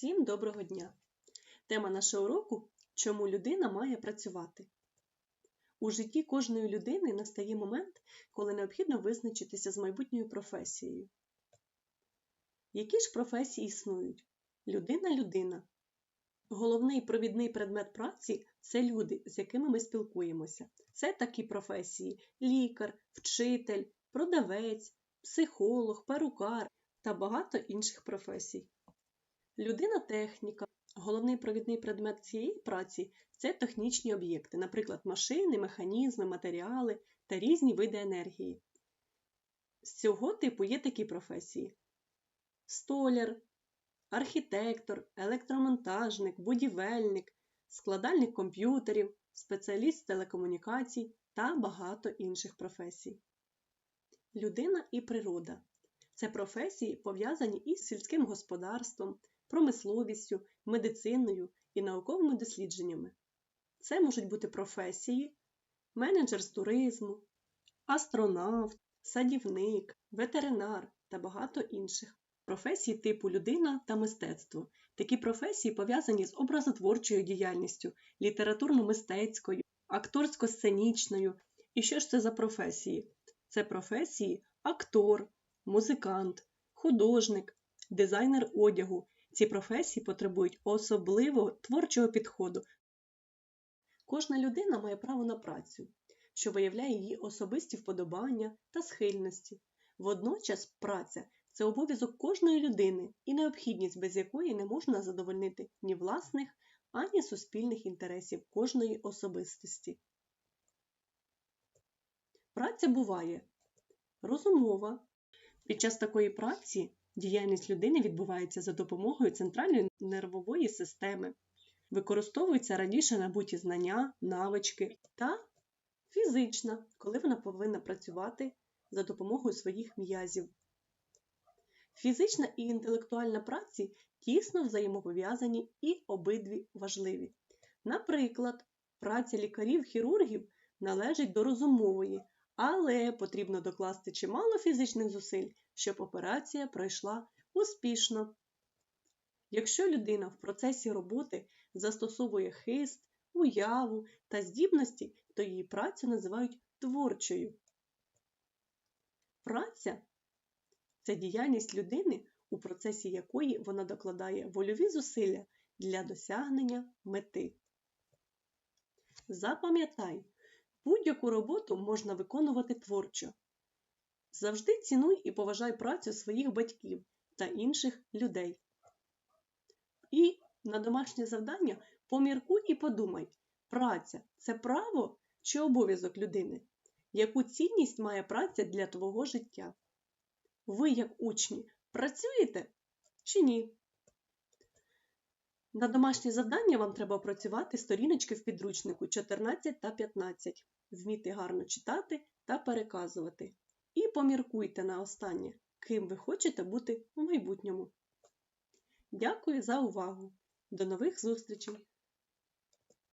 Всім доброго дня! Тема нашого уроку Чому людина має працювати? У житті кожної людини настає момент, коли необхідно визначитися з майбутньою професією. Які ж професії існують? Людина-людина. Головний провідний предмет праці це люди, з якими ми спілкуємося. Це такі професії: лікар, вчитель, продавець, психолог, перукар та багато інших професій. Людина-техніка. Головний провідний предмет цієї праці це технічні об'єкти, наприклад, машини, механізми, матеріали та різні види енергії. З цього типу є такі професії: столяр, архітектор, електромонтажник, будівельник, складальник комп'ютерів, спеціаліст телекомунікацій та багато інших професій. Людина і природа це професії, пов'язані із сільським господарством, промисловістю, медициною і науковими дослідженнями. Це можуть бути професії, менеджер з туризму, астронавт, садівник, ветеринар та багато інших. Професії типу людина та мистецтво. Такі професії пов'язані з образотворчою діяльністю, літературно-мистецькою, акторсько-сценічною. І що ж це за професії? Це професії актор, музикант, художник, дизайнер одягу. Ці професії потребують особливого творчого підходу. Кожна людина має право на працю, що виявляє її особисті вподобання та схильності. Водночас праця це обов'язок кожної людини і необхідність, без якої не можна задовольнити ні власних, ані суспільних інтересів кожної особистості. Праця буває розумова. Під час такої праці діяльність людини відбувається за допомогою центральної нервової системи, використовуються раніше набуті знання, навички та фізична, коли вона повинна працювати за допомогою своїх м'язів. Фізична і інтелектуальна праці тісно взаємопов'язані і обидві важливі. Наприклад, праця лікарів-хірургів належить до розумової, але потрібно докласти чимало фізичних зусиль, щоб операція пройшла успішно. Якщо людина в процесі роботи застосовує хист, уяву та здібності, то її працю називають творчою. Праця це діяльність людини, у процесі якої вона докладає вольові зусилля для досягнення мети. Запам'ятай, будь-яку роботу можна виконувати творчо. Завжди цінуй і поважай працю своїх батьків та інших людей. І на домашнє завдання поміркуй і подумай, праця це право чи обов'язок людини? Яку цінність має праця для твого життя? Ви, як учні, працюєте чи ні? На домашнє завдання вам треба опрацювати сторіночки в підручнику 14 та 15, вміти гарно читати та переказувати. І поміркуйте на останнє, ким ви хочете бути у майбутньому. Дякую за увагу! До нових зустрічей!